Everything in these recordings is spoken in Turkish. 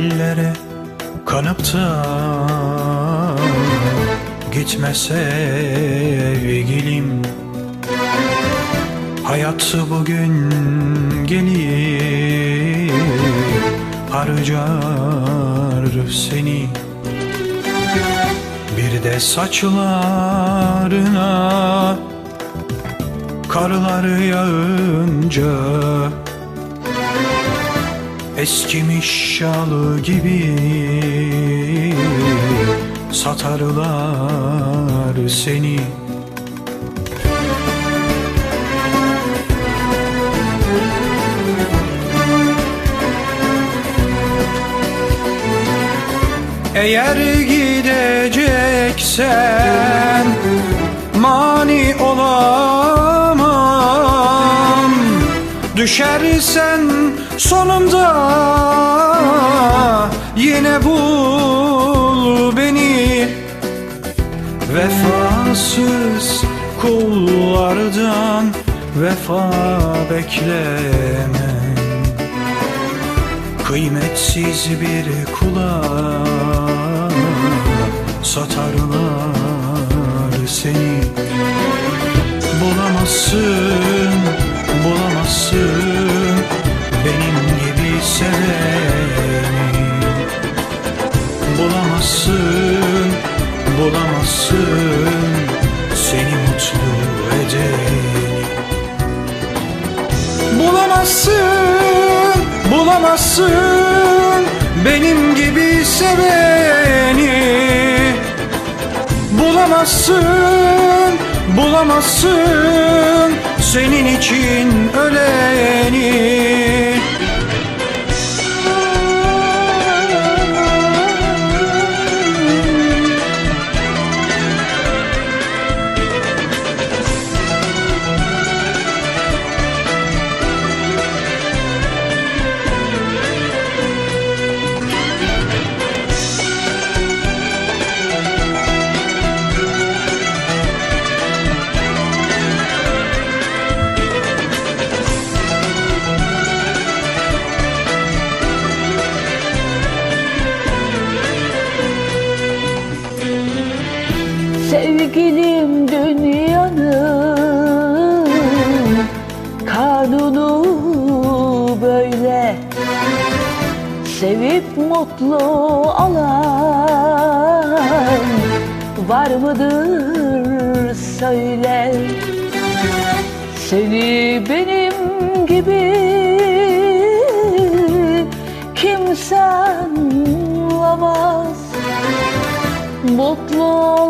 ellere kanıp da gitme sevgilim. Hayat bugün gelip harcar seni. Bir de saçlarına karlar yağınca Eskimiş şalı gibi satarlar seni. Eğer gideceksen mani olamam. Düşersen sonunda yine bul beni. Vefasız kullardan vefa bekleme. Kıymetsiz bir kula satarlar seni. Bulamazsın, seni mutlu edeni Bulamazsın, bulamazsın benim gibi seveni. Bulamazsın, bulamazsın senin için öleni Sevgilim dünyanın kanunu böyle. Sevip mutlu olan var mıdır söyle. Seni benim gibi kimsen bulamaz Mutlu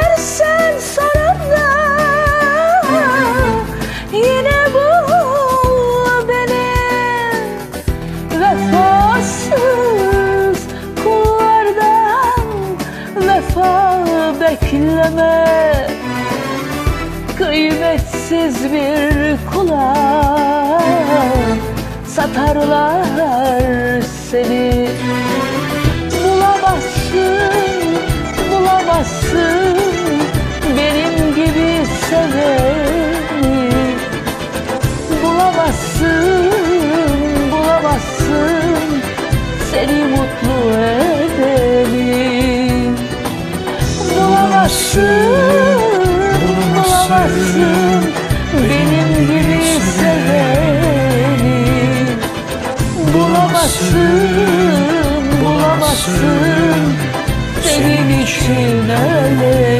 Kıymetsiz bir kula satarlar seni. Bulamazsın, bulamazsın benim gibi seveni. Bulamazsın, bulamazsın seni mutlu edeni. Bulamazsın, bulamazsın, bulamazsın. Benim için öyle.